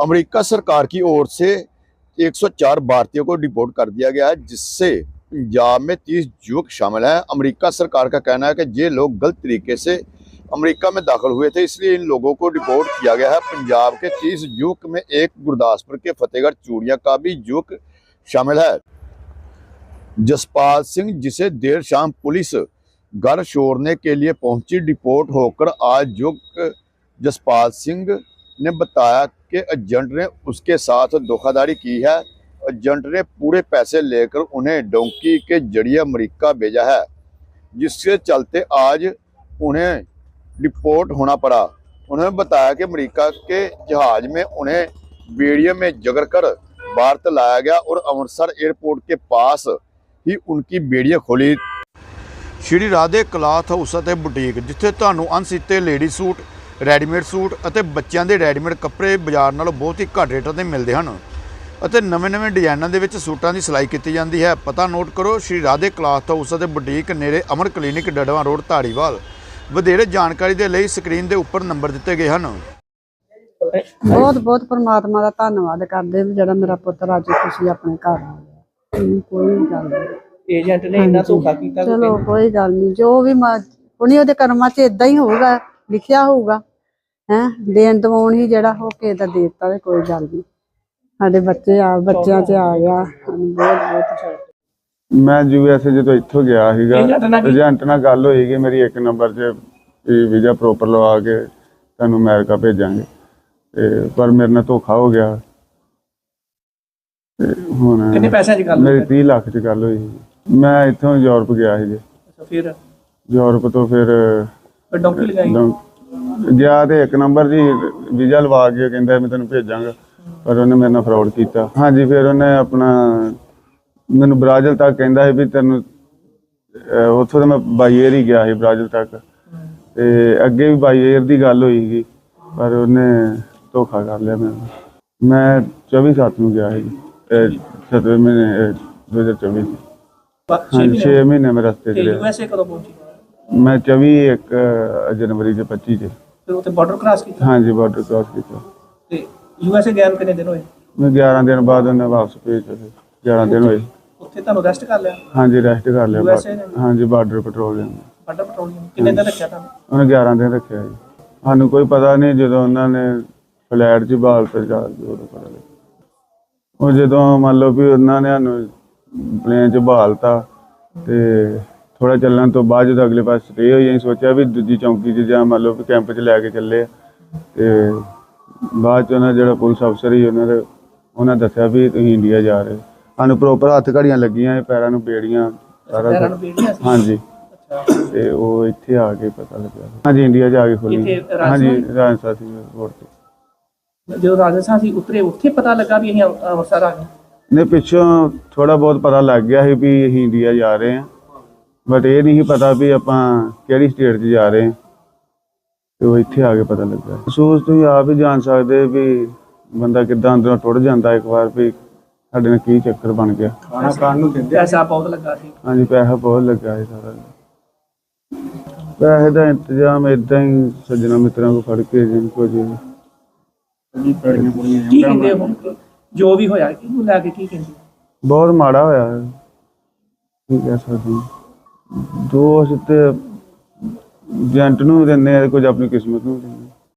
America सरकार की ओर से 104 भारतीयों को डिपोर्ट कर दिया गया है, जिससे पंजाब में 30 युवक शामिल हैं। अमेरिका सरकार का कहना है कि ये लोग गलत तरीके से अमेरिका में दाखिल हुए थे, इसलिए इन लोगों को डिपोर्ट किया गया है। पंजाब के 30 युवक में एक गुरदासपुर के फतेहगढ़ चूड़िया का भी युवक शामिल है। जसपाल सिंह, जिसे देर शाम पुलिस घर छोड़ने के लिए पहुँची, डिपोर्ट होकर आज युवक जसपाल सिंह ने बताया कि एजेंट ने उसके साथ धोखाधड़ी की है एजेंट ने पूरे पैसे लेकर उन्हें डोंकी के जरिए अमेरिका भेजा है जिसके चलते आज उन्हें डिपोर्ट होना पड़ा उन्होंने बताया कि अमेरिका के जहाज में उन्हें बेड़िया में जगड़ कर भारत लाया गया और अमृतसर एयरपोर्ट के पास ਹੀ ਉਨਕੀ ਬੇੜੀਆਂ ਖੋਲੀ ਸ਼੍ਰੀ ਰਾਧੇ ਕਲਾਥ ਹਾਊਸ ਅਤੇ ਬੁਟੀਕ ਜਿੱਥੇ ਤੁਹਾਨੂੰ ਅਣਸੀਤੇ ਲੇਡੀ ਸੂਟ ਰੈਡੀਮੇਡ ਸੂਟ ਅਤੇ ਬੱਚਿਆਂ ਦੇ ਰੈਡੀਮੇਡ ਕੱਪੜੇ ਬਾਜ਼ਾਰ ਨਾਲੋਂ ਬਹੁਤ ਹੀ ਘੱਟ ਰੇਟਾਂ ਤੇ ਮਿਲਦੇ ਹਨ। ਅਤੇ ਨਵੇਂ-ਨਵੇਂ ਡਿਜ਼ਾਈਨਾਂ ਦੇ ਵਿੱਚ ਸੂਟਾਂ ਦੀ ਸਿਲਾਈ ਕੀਤੀ ਜਾਂਦੀ ਹੈ। ਪਤਾ ਨੋਟ ਕਰੋ ਸ਼੍ਰੀ ਰਾਧੇ ਕਲਾਥ ਹਾਊਸ ਅਤੇ ਬੁਟੀਕ ਨੇੜੇ ਅਮਰ ਕਲੀਨਿਕ ਡੜਵਾ ਰੋਡ ਧਾਰੀਵਾਲ। ਵਧੇਰੇ ਜਾਣਕਾਰੀ ਦੇ ਲਈ ਸਕਰੀਨ ਦੇ ਉੱਪਰ ਨੰਬਰ ਦਿੱਤੇ ਗਏ ਹਨ। ਬਹੁਤ ਬਹੁਤ ਪਰਮਾਤਮਾ ਦਾ ਧੰਨਵਾਦ ਕਰਦੇ ਵੀ ਜਿਹੜਾ ਮੇਰਾ ਪੁੱਤਰ ਅੱਜ ਖੁਸ਼ੀ ਆਪਣੇ ਘਰ ਆ ਗਿਆ ਕੋਈ ਗੱਲ ਨਹੀਂ। ਏਜੰਟ ਨੇ ਇੰਨਾ ਧੋਖਾ ਕੀਤਾ ਚਲੋ ਕੋਈ ਗੱਲ ਨਹੀਂ। ਜੋ ਵੀ ਉਹਨੇ ਉਹਦੇ ਕਰਮਾਂ 'ਚ ਇਦਾਂ ਹੀ ਹੋਊਗਾ ਲਿਖਿਆ ਹੋਊਗਾ। ਹੈ ਦੇਣ ਦਵਾਉਣ ਹੀ ਜਿਹੜਾ ਹੋ ਕੇ ਤਾਂ ਦੇ ਦਿੱਤਾ ਤੇ ਕੋਈ ਗੱਲ ਨਹੀਂ। ਸਾਡੇ ਬੱਚੇ ਆ ਬੱਚਿਆਂ 'ਚ ਆ ਗਿਆ। ਸਾਨੂੰ ਬਹੁਤ ਬਹੁਤ ਮੈਂ ਯੂਐਸਏ ਜਦੋਂ ਇੱਥੋਂ ਗਿਆ ਸੀਗਾ ਏਜੰਟ ਨਾਲ ਕੀ- ਏਜੰਟ ਨਾਲ ਗੱਲ ਹੋਈ ਕਿ ਮੇਰੀ ਇੱਕ ਨੰਬਰ 'ਚ ਵੀਜ਼ਾ ਪ੍ਰੋਪਰ ਲਵਾ ਕੇ ਤੁਹਾਨੂੰ ਅਮਰੀਕਾ ਭੇਜਾਂਗੇ। ਤੇ ਪਰ ਮੇਰੇ ਨਾਲ ਧੋਖਾ ਹੋ ਗਿਆ। ਤੇ ਹੁਣ ਕਿੰਨੇ ਪੈਸਿਆਂ ਦੀ ਗੱਲ ਮੇਰੀ ਹੋਈ? 30 ਲੱਖ 'ਚ ਗੱਲ ਹੋਈ। ਸੀ। ਮੈਂ ਇੱਥੋਂ ਯੂਰਪ ਗਿਆ ਸੀ ਜੀ ਅੱਛਾ, ਫਿਰ? ਯੂਰਪ ਤੋਂ ਫਿਰ ਫਿਰ ਡੌਂਕੀ ਲਗਾਈ? ਲੰ- ਗਿਆ ਤੇ ਇੱਕ ਨੰਬਰ ਜੀ ਵੀਜ਼ਾ ਲਵਾ ਕੇ ਕਹਿੰਦਾ ਮੈਂ ਤੈਨੂੰ ਭੇਜਾਂਗਾ। ਪਰ ਉਹਨੇ ਮੇਰੇ ਨਾਲ ਫਰਾਡ ਕੀਤਾ। ਹਾਂਜੀ ਫਿਰ ਉਹਨੇ ਆਪਣਾ ਮੈਨੂੰ ਬ੍ਰਾਜ਼ਿਲ ਤੱਕ ਕਹਿੰਦਾ ਸੀ ਵੀ ਤੈਨੂੰ ਉੱਥੋਂ ਤਾਂ ਮੈਂ ਬਾਈ ਏਅਰ ਹੀ ਗਿਆ ਸੀ ਬ੍ਰਾਜ਼ਿਲ ਤੱਕ। ਤੇ ਅੱਗੇ ਵੀ ਬਾਈ ਏਅਰ ਦੀ ਗੱਲ ਹੋਈ ਸੀ ਪਰ ਉਹਨੇ ਧੋਖਾ ਕਰ ਲਿਆ ਮੈਨੂੰ ਮੈਂ 24 ਸੱਤ ਨੂੰ ਗਿਆ ਸੀ 7 ਮਹੀਨੇ ਅਹ 2024 ਚ। ਹਾਂਜੀ 6 ਮਹੀਨੇ ਮੈਂ ਰਸਤੇ ਤੇ ਯੂਐਸਏ ਕਦੋਂ ਪਹੁੰਚੀ? ਮੈਂ 24 ਇੱਕ ਅਹ, ਜਨਵਰੀ ਦੇ 25 ਚ। ਉੱਥੇ ਬਾਰਡਰ ਕ੍ਰਾਸ ਕੀਤਾ? ਹਾਂਜੀ ਬਾਰਡਰ ਕ੍ਰਾਸ ਕੀਤਾ। ਤੇ ਯੂਐਸਏ ਗਿਆ ਨੂੰ ਕਿੰਨੇ ਦਿਨ ਹੋਏ? ਮੈਂ 11 ਦਿਨ ਬਾਅਦ ਉਹਨੇ ਵਾਪਸ ਭੇਜਿਆ ਫਿਰ 11 ਦਿਨ ਹੋਏ। ਉੱਥੇ ਤੁਹਾਨੂੰ ਰੈਸਟ ਕਰ ਲਿਆ? ਹਾਂਜੀ ਰੈਸਟ ਕਰ ਲਿਆ। USA ਨੇ? ਹਾਂਜੀ ਬਾਰਡਰ ਪੈਟਰੋਲਿੰਗ ਬਾਰਡਰ ਪੈਟਰੋਲਿੰਗ ਕਿੰਨੇ ਦਿਨ ਰੱਖਿਆ ਤੁਹਾਨੂੰ? ਉਹਨੇ 11 ਦਿਨ ਰੱਖਿਆ ਜੀ। ਸਾਨੂੰ ਕੋਈ ਪਤਾ ਨਹੀਂ ਜਦੋਂ ਉਹਨਾਂ ਨੇ ਫਲੈਟ 'ਚ ਬਾਲ ਤੇ ਜਾ ਕੇ ਉਦੋਂ ਪਤਾ ਲੱਗਿਆ ਉਹ ਜਦੋਂ ਮੰਨ ਲਓ ਵੀ ਉਹਨਾਂ ਨੇ ਸਾਨੂੰ ਪਲੇਨ 'ਚ ਬਹਾਲਤਾ ਤੇ ਥੋੜਾ ਚੱਲਣ ਤੋਂ ਬਾਅਦ ਜਦੋਂ ਅਗਲੇ ਪਾਸੇ ਸਟੇ ਹੋਈ ਅਸੀਂ ਸੋਚਿਆ ਵੀ ਦੂਜੀ ਚੌਂਕੀ 'ਚ ਜਾਂ ਮੰਨ ਲਓ ਵੀ ਕੈਂਪ 'ਚ ਲੈ ਕੇ ਚੱਲੇ। ਆ ਤੇ ਬਾਅਦ 'ਚ ਉਹਨਾਂ ਜਿਹੜਾ ਪੁਲਿਸ ਅਫਸਰ ਸੀ ਉਹਨਾਂ ਦੇ ਉਹਨਾਂ ਦੱਸਿਆ ਵੀ ਤੁਸੀਂ ਇੰਡੀਆ ਜਾ ਰਹੇ ਹੋ। ਸਾਨੂੰ ਪ੍ਰੋਪਰ ਹੱਥ ਘੜੀਆਂ ਲੱਗੀਆਂ ਸੀ, ਪੈਰਾਂ ਨੂੰ ਬੇੜੀਆਂ ਸਾਰਾ ਪੈਰਾਂ ਕੁਛ। ਨੂੰ ਬੀੜੀਆਂ ਸੀ? ਹਾਂਜੀ। ਤੇ ਉਹ ਇੱਥੇ ਆ ਕੇ ਪਤਾ ਲੱਗਾ ਹਾਂਜੀ ਇੰਡੀਆ ਜਾ ਕੇ ਖੋਲੀ? ਹਾਂਜੀ ਰਾਜਸਥਾਨ ਸੀ 에어ਪੋਰਟ ਤੇ। ਜਦੋਂ ਰਾਜਸਥਾਨ ਸੀ ਉਤਰੇ ਉੱਥੇ ਪਤਾ ਲੱਗਾ ਵੀ ਅਸੀਂ ਅੰਮ੍ਰਿ- ਅੰਮ੍ਰਿਤਸਰ ਆ ਗਏ? ਨੇ ਪਿੱਛੋਂ ਥੋੜਾ ਬਹੁਤ ਪਤਾ ਲੱਗ ਗਿਆ ਸੀ ਵੀ ਅਸੀਂ ਇੰਡੀਆ ਜਾ ਰਹੇ ਹਾਂ। ਬਟ ਇਹ ਨਹੀਂ ਸੀ ਪਤਾ ਵੀ ਆਪਾਂ ਕਿਹੜੀ ਸਟੇਟ 'ਚ ਜਾ ਰਹੇ ਹਾਂ। ਤੇ ਉਹ ਇੱਥੇ ਆ ਕੇ ਪਤਾ ਲੱਗਾ। ਅਫਸੋਸ ਤੁਸੀਂ ਆਪ ਹੀ ਜਾਣ ਸਕਦੇ ਵੀ ਬੰਦਾ ਕਿੱਦਾਂ ਅੰਦਰੋਂ ਟੁੱਟ ਜਾਂਦਾ ਇੱਕ ਵਾਰ ਵੀ ਸਾਡੇ ਨਾਲ ਕੀ ਚੱਕਰ ਬਣ ਗਿਆ। ਖਾਣਾ ਖਾਣ ਨੂੰ ਦਿੰਦੇ ਪੈਸਾ ਬਹੁਤ ਲੱਗਾ ਸੀ। ਹਾਂਜੀ ਪੈਸਾ ਬਹੁਤ ਲੱਗਾ ਹੈ ਸਾਰਾ। ਪੈਸੇ ਦਾ ਇੰਤਜ਼ਾਮ ਇਦਾਂ ਹੀ ਸੱਜਣਾ ਮਿੱਤਰਾਂ ਕੋ ਫੜ ਕੇ ਜਿੰਨ ਕੋ ਜੀ ਕੀ ਕਹਿੰਦੇ ਹੁਣ। ਜੋ ਵੀ ਹੋਇਆ ਕਿਹਨੂੰ ਲੈ ਕੇ ਕੀ ਕਹਿੰਦੇ? ਬਹੁਤ ਮਾੜਾ ਹੋਇਆ। ਹੈ ਕੀ ਕਹਿ ਸਕਦੇ ਹਾਂ। ਦੋਸ਼ ਤੇ ਏਜੰਟ ਨੂੰ ਵੀ ਦਿੰਦੇ ਆ ਕੁਝ ਆਪਣੀ ਕਿਸਮਤ ਨੂੰ ਵੀ ਦਿੰਦੇ